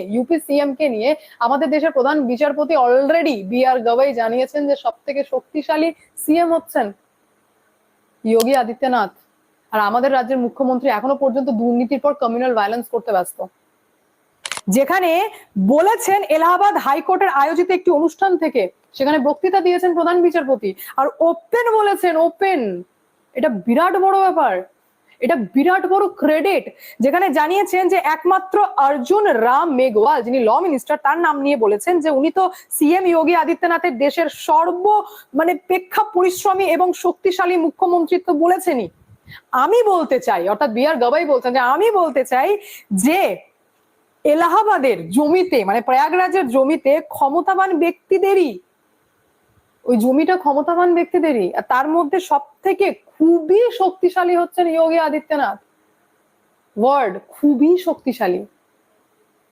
UP CM কে নিয়ে আমাদের দেশের প্রধান বিচারপতি অলরেডি বি আর গবাই জানিয়েছেন যে সব থেকে শক্তিশালী সিএম হচ্ছেন যোগী আদিত্যনাথ আর আমাদের রাজ্যের মুখ্যমন্ত্রী এখনও পর্যন্ত দুর্নীতির পর কমিউনাল ভায়োলেন্স করতে ব্যস্ত। যেখানে বলেছেন এলাহাবাদ হাইকোর্টের আয়োজিত একটি অনুষ্ঠান থেকে, সেখানে বক্তৃতা দিয়েছেন প্রধান বিচারপতি। আর ওপেন বলেছেন ওপেন এটা বিরাট বড় ব্যাপার। এটা বিরাট বড় ক্রেডিট যেখানে জানিয়েছেন যে একমাত্র অর্জুন রাম মেঘওয়াল, যিনি ল মিনিস্টার তার নাম নিয়ে বলেছেন যে উনি তো সিএম যোগী আদিত্যনাথের দেশের সর্ব মানে প্রেক্ষা পরিশ্রমী এবং শক্তিশালী মুখ্যমন্ত্রী তো বলেছেনই। আমি বলতে চাই, অর্থাৎ বি আর গবাই বলছেন যে আমি বলতে চাই যে এলাহাবাদের জমিতে মানে প্রয়াগরাজের জমিতে ক্ষমতাবান ব্যক্তিদেরই ওই জমিটা ক্ষমতাবান ব্যক্তিদেরই, আর তার মধ্যে সব থেকে খুবই শক্তিশালী হচ্ছেন যোগী আদিত্যনাথ। ওয়ার্ড, খুবই শক্তিশালী।